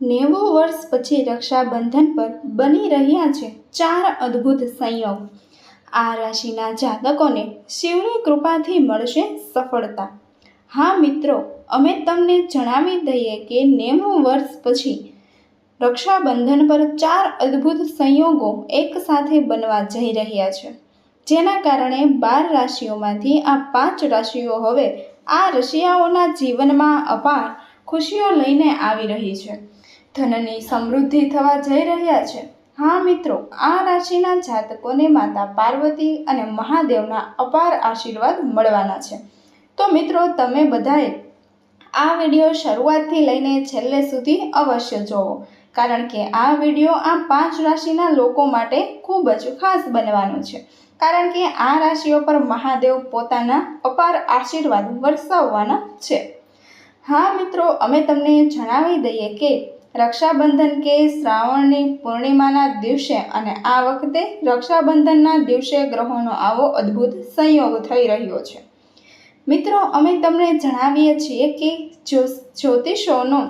નેવું વર્ષ પછી રક્ષાબંધન પર બની રહ્યા છે ચાર અદ્ભુત સંયોગ. આ રાશિના જાતકોને શિવની કૃપાથી મળશે સફળતા. હા મિત્રો, અમે તમને જણાવી દઈએ કે નેવું વર્ષ પછી રક્ષાબંધન પર ચાર અદ્ભુત સંયોગો એકસાથે બનવા જઈ રહ્યા છે. જેના કારણે બાર રાશિઓમાંથી આ પાંચ રાશિઓ હવે આ રશિયાઓના જીવનમાં અપાર ખુશીઓ લઈને આવી રહી છે. ધનની સમૃદ્ધિ થવા જઈ રહ્યા છે. હા મિત્રો, આ રાશિના જાતકોને માતા પાર્વતી અને મહાદેવના અપાર આશીર્વાદ મળવાના છે. તો મિત્રો, તમે બધાએ આ વીડિયો શરૂઆતથી લઈને છેલ્લે સુધી અવશ્ય જોવો, કારણ કે આ વીડિયો આ પાંચ રાશિના લોકો માટે ખૂબ જ ખાસ બનવાનો છે. કારણ કે આ રાશિઓ પર મહાદેવ પોતાના અપાર આશીર્વાદ વરસાવવાના છે. હા મિત્રો, અમે તમને જણાવી દઈએ કે રક્ષાબંધન કે શ્રાવણની પૂર્ણિમાના દિવસે અને આ વખતે રક્ષાબંધનના દિવસે ગ્રહોનો આવો અદ્ભુત સંયોગ થઈ રહ્યો છે. મિત્રો, અમે તમને જણાવીએ છીએ કે જ્યો, જ્યોતિષોનો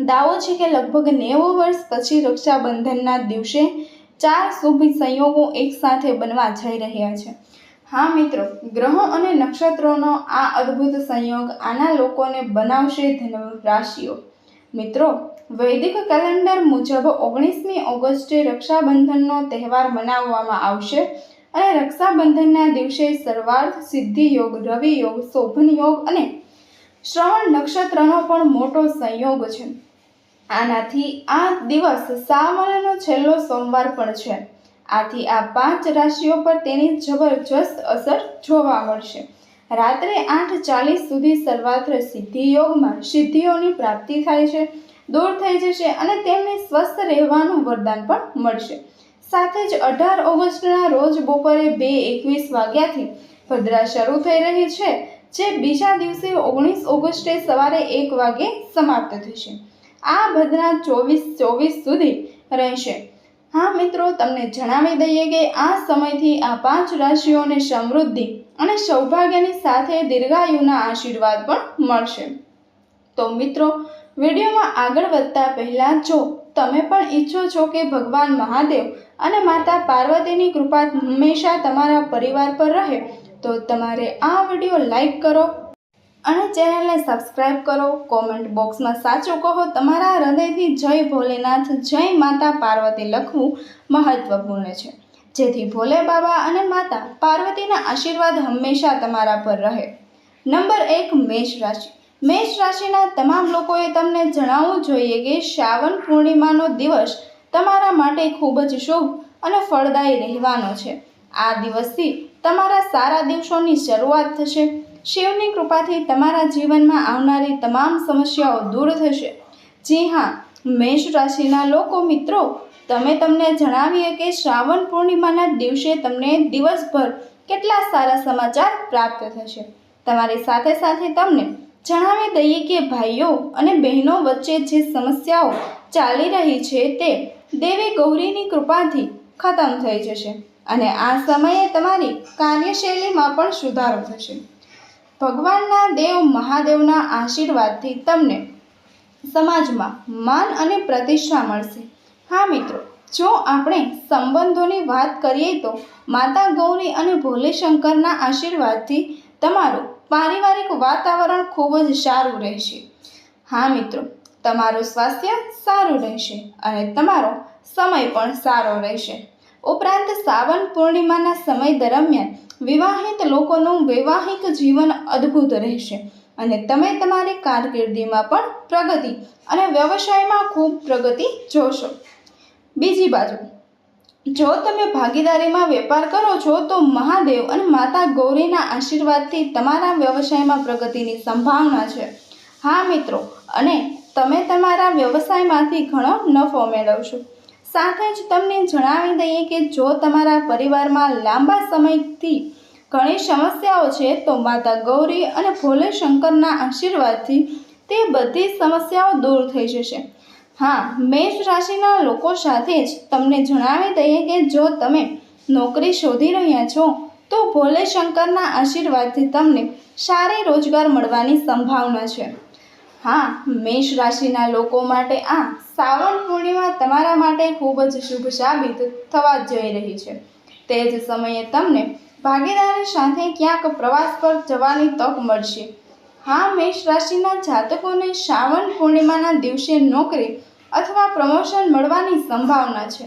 દાવો છે કે લગભગ નેવું વર્ષ પછી રક્ષાબંધનના દિવસે ચાર શુભ સંયોગો એકસાથે બનવા જઈ રહ્યા છે. હા મિત્રો, ગ્રહો અને નક્ષત્રોનો આ અદ્ભુત સંયોગ આના લોકોને બનાવશે ધનુ રાશિઓ મિત્રો વૈદિક કેલેન્ડર મુજબ ઓગણીસમી ઓગસ્ટે રક્ષાબંધનનો તહેવાર મનાવવામાં આવશે અને રક્ષાબંધનના દિવસે સર્વાર્થ, સિદ્ધિ યોગ, રવિ યોગ, શોભન યોગ અને શ્રવણ નક્ષત્રનો પણ મોટો સંયોગ છે. આનાથી આ દિવસ સાવનનો છેલ્લો સોમવાર પણ છે. આથી આ પાંચ રાશિઓ પર તેની જબરજસ્ત અસર જોવા મળશે. રાત્રે આઠ ચાલીસ સુધી સર્વાત્ર સિદ્ધિયોગમાં સિદ્ધિઓની પ્રાપ્તિ થાય છે. દૂર થઈ જશે અને તેમને સ્વસ્થ રહેવાનું વરદાન પણ મળશે. સાથે જ અઢાર ઓગસ્ટના રોજ બપોરે બે એકવીસ વાગ્યાથી ભદ્રા શરૂ થઈ રહી છે, જે બીજા દિવસે ઓગણીસ ઓગસ્ટે સવારે એક વાગે સમાપ્ત થશે. આ ભદ્રા ચોવીસ ચોવીસ સુધી રહેશે. હા મિત્રો, તમને જણાવી દઈએ કે આ સમયથી આ પાંચ રાશિઓને સમૃદ્ધિ અને સૌભાગ્યની સાથે દીર્ઘાયુના આશીર્વાદ પણ મળશે. તો મિત્રો વિડીયોમાં આગળ વધતા પહેલાં જો તમે પણ ઈચ્છો છો કે ભગવાન મહાદેવ અને માતા પાર્વતીની કૃપા હંમેશા તમારા પરિવાર પર રહે, તો તમારે આ વીડિયો લાઈક કરો અને ચેનલને સબસ્ક્રાઈબ કરો. કોમેન્ટ બોક્સમાં સાચું કહો. તમારા હૃદયથી જય ભોલેનાથ, જય માતા પાર્વતી લખવું મહત્વપૂર્ણ છે. જેથી ભોલે બાબા અને માતા પાર્વતીના આશીર્વાદ હંમેશા તમારા પર રહે. નંબર એક, મેષ રાશિ. મેષ રાશિના તમામ લોકોએ તમને જણાવવું જોઈએ કે શ્રાવણ પૂર્ણિમાનો દિવસ તમારા માટે ખૂબ જ શુભ અને ફળદાયી રહેવાનો છે. આ દિવસથી તમારા સારા દિવસોની શરૂઆત થશે. શિવની કૃપાથી તમારા જીવનમાં આવનારી તમામ સમસ્યાઓ દૂર થશે. જી હા, મેષ રાશિના લોકો મિત્રો, તમે તમને જણાવીએ કે શ્રાવણ પૂર્ણિમાના દિવસે તમને દિવસભર કેટલા સારા સમાચાર પ્રાપ્ત થશે. તમારી સાથે સાથે તમને જણાવી દઈએ કે ભાઈઓ અને બહેનો વચ્ચે જે સમસ્યાઓ ચાલી રહી છે તે દેવી ગૌરીની કૃપાથી ખતમ થઈ જશે અને આ સમયે તમારી કાર્યશૈલીમાં પણ સુધારો થશે. ભગવાનના દેવ મહાદેવના આશીર્વાદથી તમને સમાજમાં માન અને પ્રતિષ્ઠા મળશે. હા મિત્રો, જો આપણે સંબંધોની વાત કરીએ તો માતા ગૌરી અને ભોલે શંકરના આશીર્વાદથી તમારું પારિવારિક વાતાવરણ ખૂબ જ સારું રહેશે. હા મિત્રો, તમારું સ્વાસ્થ્ય સારું રહેશે અને તમારો સમય પણ સારો રહેશે. ઉપરાંત સાવન પૂર્ણિમાના સમય દરમિયાન વિવાહિત લોકોનું વૈવાહિક જીવન અદ્ભુત રહેશે અને તમે તમારી કારકિર્દીમાં પણ પ્રગતિ અને વ્યવસાયમાં ખૂબ પ્રગતિ જોશો. બીજી બાજુ જો તમે ભાગીદારીમાં વેપાર કરો છો, તો મહાદેવ અને માતા ગૌરીના આશીર્વાદથી તમારા વ્યવસાયમાં પ્રગતિની સંભાવના છે. હા, મિત્રો, અને તમે તમારા વ્યવસાયમાંથી ઘણો નફો મેળવશો. સાથે જ તમને જણાવી દઈએ કે જો તમારા પરિવારમાં લાંબા સમયથી ઘણી સમસ્યાઓ છે, તો માતા ગૌરી અને ભોલે શંકરના આશીર્વાદથી તે બધી સમસ્યાઓ દૂર થઈ જશે. હા, મેષ રાશિના લોકો સાથે જ તમને જણાવી દઈએ કે જો તમે નોકરી શોધી રહ્યા છો, તો ભોલે શંકરના આશીર્વાદથી તમને સારી રોજગાર મળવાની સંભાવના છે. હા, મેષ રાશિના લોકો માટે આ શ્રાવણ પૂર્ણિમા તમારા માટે ખૂબ જ શુભ સાબિત થવા જઈ રહી છે. તે જ સમયે તમને ભાગીદારી સાથે ક્યાંક પ્રવાસ પર જવાની તક મળશે. હા, મેષ રાશિના જાતકોને શ્રાવણ પૂર્ણિમાના દિવસે નોકરી અથવા પ્રમોશન મળવાની સંભાવના છે.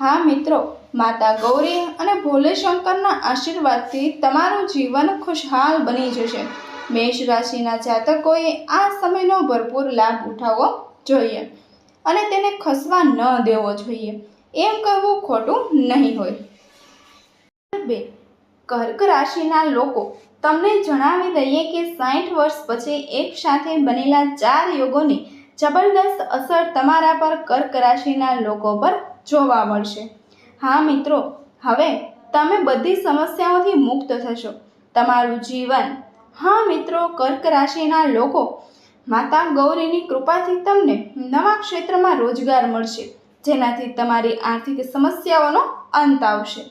હા, મિત્રો, માતા ગૌરી અને ભોલે શંકરના આશીર્વાદથી તમારું જીવન ખુશહાલ બની જશે. મેષ રાશિના જાતકોએ આ સમયનો ભરપૂર લાભ ઉઠાવવો જોઈએ અને તેને ખસવા ન દેવો જોઈએ. એમ કહેવું ખોટું નહીં હોય. બે, કર્ક રાશિના લોકો તમને જણાવી દઈએ કે સાઠ વર્ષ પછી એક સાથે બનેલા ચાર યોગોની જબરદસ્ત અસર તમારા પર કર્ક રાશિના લોકો પર જોવા મળશે. હા મિત્રો, હવે તમે બધી સમસ્યાઓથી મુક્ત થશો. તમારું જીવન. હા મિત્રો, કર્ક રાશિના લોકો માતા ગૌરીની કૃપાથી તમને નવા ક્ષેત્રમાં રોજગાર મળશે, જેનાથી તમારી આર્થિક સમસ્યાઓનો અંત આવશે.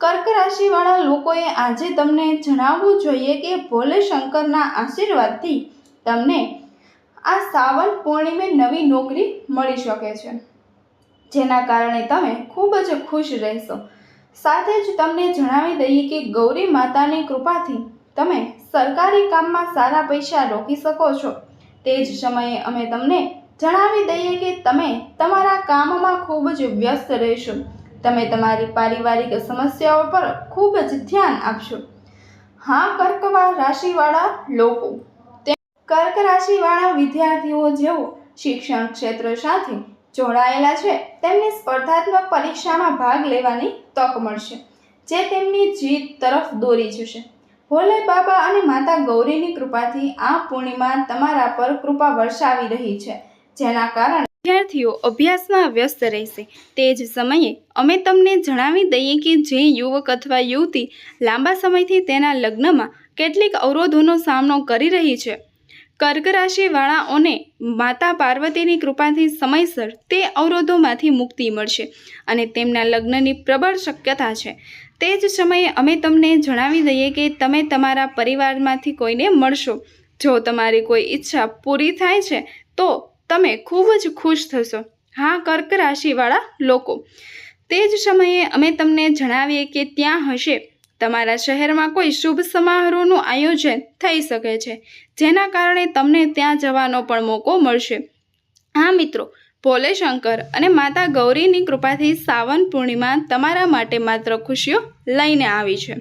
કર્ક રાશિવાળા લોકોએ આજે તમને જણાવવું જોઈએ કે ભોલે શંકરના આશીર્વાદથી તમને આ સાવન પૂર્ણિમે નવી નોકરી મળી શકે છે. જેના કારણે તમે ખૂબ જ ખુશ રહેશો. સાથે જ તમને જણાવી દઈએ કે ગૌરી માતાની કૃપાથી તમે સરકારી કામમાં સારા પૈસા રોકી શકો છો. તે જ સમયે અમે તમને જણાવી દઈએ કે તમે તમારા કામમાં ખૂબ જ વ્યસ્ત રહેશો. તમે તમારી પારિવારિક સમસ્યાઓ પર ખૂબ જ ધ્યાન આપશો. હા, કર્કવા રાશિવાળા લોકો. કર્ક રાશિવાળા વિદ્યાર્થીઓ જેઓ શિક્ષણ ક્ષેત્ર સાથે જોડાયેલા છે, તેમને સ્પર્ધાત્મક પરીક્ષામાં ભાગ લેવાની તક મળશે, જે તેમની જીત તરફ દોરી જશે. ભોલે બાબા અને માતા ગૌરીની કૃપાથી આ પૂર્ણિમા તમારા પર કૃપા વરસાવી રહી છે, જેના કારણે વિદ્યાર્થીઓ, અભ્યાસમાં વ્યસ્ત રહેશે. તે જ સમયે અમે તમને જણાવી દઈએ કે જે યુવક અથવા યુવતી લાંબા સમયથી તેના લગ્નમાં કેટલીક અવરોધોનો સામનો કરી રહી છે. કર્ક રાશિવાળાઓને માતા પાર્વતીની કૃપાથી સમયસર તે અવરોધોમાંથી મુક્તિ મળશે અને તેમના લગ્નની પ્રબળ શક્યતા છે. તે જ સમયે અમે તમને જણાવી દઈએ કે તમે તમારા પરિવારમાંથી કોઈને મળશો. જો તમારી કોઈ ઈચ્છા પૂરી થાય છે, તો તમે ખૂબ જ ખુશ થશો. હા, કર્ક રાશિવાળા લોકો. તે જ સમયે અમે તમને જણાવીએ કે ત્યાં હશે. તમારા શહેરમાં કોઈ શુભ સમારોહનું આયોજન થઈ શકે છે, જેના કારણે તમને ત્યાં જવાનો પણ મોકો મળશે. હા, મિત્રો ભોલે શંકર અને માતા ગૌરીની કૃપાથી સાવન પૂર્ણિમા તમારા માટે માત્ર ખુશીઓ લઈને આવી છે.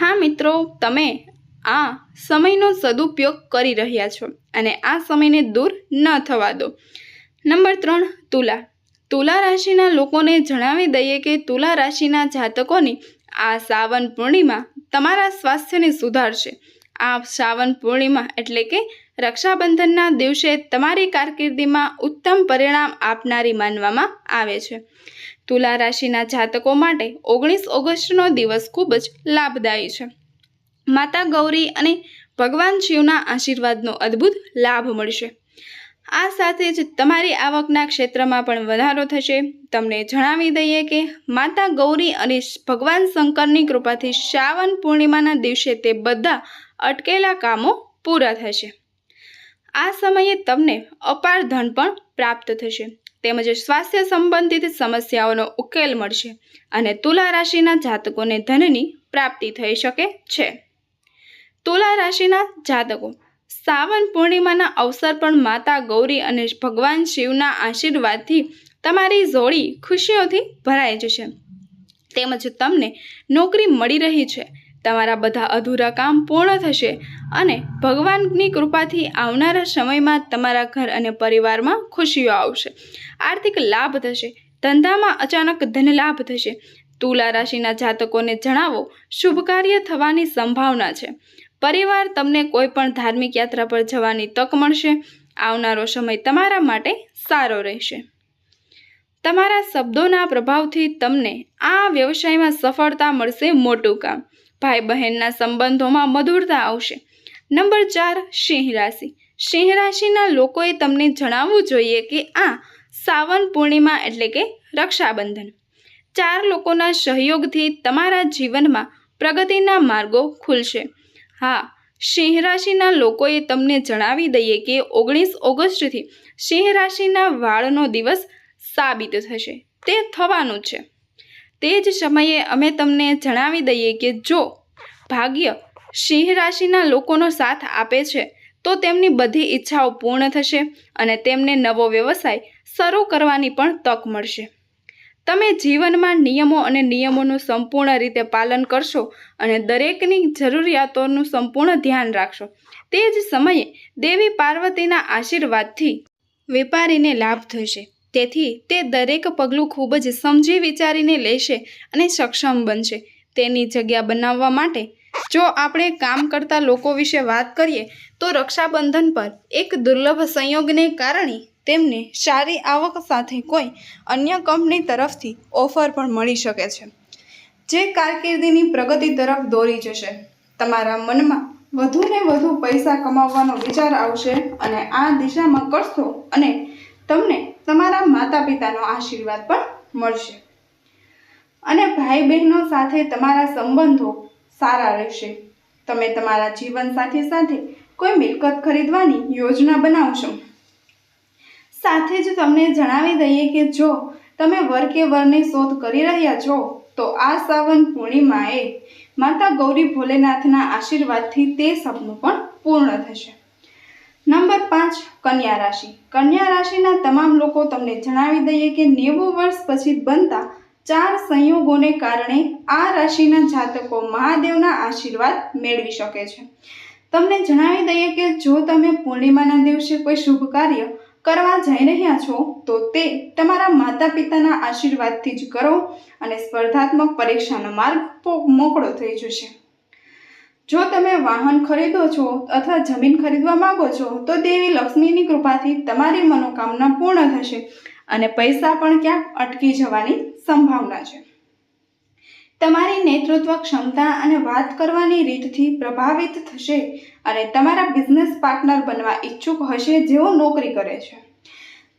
હા, મિત્રો, તમે આ સમયનો સદુપયોગ કરી રહ્યા છો અને આ સમયને દૂર ન થવા દો. નંબર ત્રણ, તુલા. તુલા રાશિના લોકોને જણાવી દઈએ કે તુલા રાશિના જાતકોની આ શ્રાવણ પૂર્ણિમા તમારા સ્વાસ્થ્યને સુધારશે. આ શ્રાવણ પૂર્ણિમા એટલે કે રક્ષાબંધનના દિવસે તમારી કારકિર્દીમાં ઉત્તમ પરિણામ આપનારી માનવામાં આવે છે. તુલા રાશિના જાતકો માટે ઓગણીસ ઓગસ્ટનો દિવસ ખૂબ જ લાભદાયી છે. માતા ગૌરી અને ભગવાન શિવના આશીર્વાદનો અદ્ભુત લાભ મળશે. આ સાથે જ તમારી આવકના ક્ષેત્રમાં પણ વધારો થશે. તમને જણાવી દઈએ કે માતા ગૌરી અને ભગવાન શંકરની કૃપાથી શ્રાવણ પૂર્ણિમાના દિવસે તે બધા અટકેલા કામો પૂરા થશે. આ સમયે તમને અપાર ધન પણ પ્રાપ્ત થશે. તેમજ સ્વાસ્થ્ય સંબંધિત સમસ્યાઓનો ઉકેલ મળશે અને તુલા રાશિના જાતકોને ધનની પ્રાપ્તિ થઈ શકે છે. તુલા રાશિના જાતકો. સાવન પૂર્ણિમાના અવસર પણ માતા ગૌરી અને ભગવાન શિવના આશીર્વાદથી તમારી જોડી ખુશીઓથી ભરાઈ જશે. તેમજ તમને નોકરી મળી રહી છે. તમારા બધા અધૂરા કામ પૂર્ણ થશે અને ભગવાનની કૃપાથી આવનારા સમયમાં તમારા ઘર અને પરિવારમાં ખુશીઓ આવશે. આર્થિક લાભ થશે. ધંધામાં અચાનક ધન લાભ થશે. તુલા રાશિના જાતકોને જણાવો, શુભ કાર્ય થવાની સંભાવના છે. પરિવાર તમને કોઈ પણ ધાર્મિક યાત્રા પર જવાની તક મળશે. આવનારો સમય તમારા માટે સારો રહેશે. તમારા શબ્દોના પ્રભાવથી તમને આ વ્યવસાયમાં સફળતા મળશે મોટું કામ. ભાઈ બહેનના સંબંધોમાં મધુરતા આવશે. નંબર ચાર, સિંહ રાશિ. સિંહ રાશિના લોકોએ તમને જણાવવું જોઈએ કે આ સાવન પૂર્ણિમા એટલે કે રક્ષાબંધન. ચાર લોકોના સહયોગથી તમારા જીવનમાં પ્રગતિના માર્ગો ખુલશે. હા, સિંહ રાશિના લોકોએ તમને જણાવી દઈએ કે ઓગણીસ ઓગસ્ટથી સિંહ રાશિના વાળનો દિવસ સાબિત થશે. તે થવાનું છે. તે જ સમયે અમે તમને જણાવી દઈએ કે જો ભાગ્ય સિંહ રાશિના લોકોનો સાથ આપે છે, તો તેમની બધી ઈચ્છાઓ પૂર્ણ થશે અને તેમને નવો વ્યવસાય શરૂ કરવાની પણ તક મળશે. તમે જીવનમાં નિયમો અને નિયમોનું સંપૂર્ણ રીતે પાલન કરશો અને દરેકની જરૂરિયાતોનું સંપૂર્ણ ધ્યાન રાખશો. તે જ સમયે દેવી પાર્વતીના આશીર્વાદથી વેપારીને લાભ થશે. તેથી તે દરેક પગલું ખૂબ જ સમજી વિચારીને લેશે અને સક્ષમ બનશે. તેની જગ્યા બનાવવા માટે જો આપણે કામ કરતા લોકો વિશે વાત કરીએ, તો રક્ષાબંધન પર એક દુર્લભ સંયોગને કારણે તેમને સારી આવક સાથે કોઈ અન્ય કંપની તરફથી ઓફર પણ મળી શકે છે. જે કારકિર્દીની પ્રગતિ તરફ દોરી જશે. તમારા મનમાં વધુને વધુ પૈસા કમાવવાનો વિચાર આવશે અને આ દિશામાં કરશો અને તમને તમારા માતા પિતાનો આશીર્વાદ પણ મળશે. અને ભાઈ બહેનો સાથે તમારા સંબંધો સારા રહેશે. તમે તમારા જીવનસાથી સાથે કોઈ મિલકત ખરીદવાની યોજના બનાવશો. સાથે જ તમને જણાવી દઈએ કે જો તમે વર વરની શોધ કરી રહ્યા છો, તો આ સાવન પૂર્ણિમાએ માતા ગૌરી ભોલેનાથના આશીર્વાદથી તે સપનું પણ પૂર્ણ થશે. નંબર પાંચ, કન્યા રાશિ. કન્યા રાશિના તમામ લોકો તમને જણાવી દઈએ કે નેવું વર્ષ પછી બનતા ચાર સંયોગોને કારણે આ રાશિના જાતકો મહાદેવના આશીર્વાદ મેળવી શકે છે. તમને જણાવી દઈએ કે જો તમે પૂર્ણિમાના દિવસે કોઈ શુભ કાર્ય કરવા જઈ રહ્યા છો, તો તે તમારા માતા પિતાના આશીર્વાદથી જ કરો અને સ્પર્ધાત્મક પરીક્ષાનો માર્ગ મોકળો થઈ જશે. જો તમે વાહન ખરીદો છો અથવા જમીન ખરીદવા માંગો છો, તો દેવી લક્ષ્મીની કૃપાથી તમારી મનોકામના પૂર્ણ થશે અને પૈસા પણ ક્યાંક અટકી જવાની સંભાવના છે. તમારી નેતૃત્વ ક્ષમતા અને વાત કરવાની રીતથી પ્રભાવિત થશે અને તમારા બિઝનેસ પાર્ટનર બનવા ઈચ્છુક હશે જેઓ નોકરી કરે છે.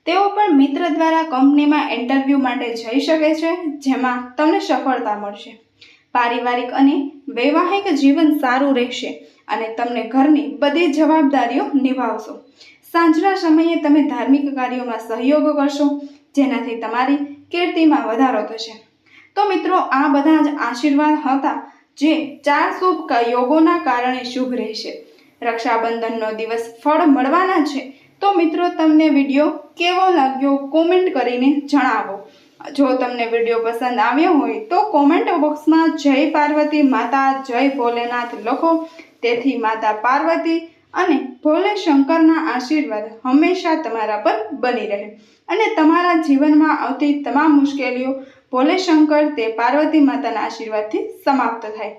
તેઓ પણ મિત્ર દ્વારા કંપનીમાં ઇન્ટરવ્યૂ માટે જઈ શકે છે, જેમાં તમને સફળતા મળશે. પારિવારિક અને વૈવાહિક જીવન સારું રહેશે અને તમને ઘરની બધી જવાબદારીઓ નિભાવશો. સાંજના સમયે તમે ધાર્મિક કાર્યોમાં સહયોગ કરશો, જેનાથી તમારી કીર્તિમાં વધારો થશે. તો મિત્રો, આ બધા જ આશીર્વાદ હતા જે ચાર શુભ યોગોના કારણે શુભ રહેશે. રક્ષાબંધનનો દિવસ ફળ મળવાના છે. તો મિત્રો, તમને વીડિયો કેવો લાગ્યો કોમેન્ટ કરીને જણાવો. જો તમને વીડિયો પસંદ આવ્યો હોય તો કોમેન્ટ બોક્સમાં જય પાર્વતી માતા, જય ભોલેનાથ લખો. તેથી માતા પાર્વતી અને ભોલે શંકરના આશીર્વાદ હંમેશા તમારા પર બની રહે. અને તમારા જીવનમાં આવતી તમામ મુશ્કેલીઓ ભોલે શંકર તે પાર્વતી માતાના આશીર્વાદથી સમાપ્ત થાય.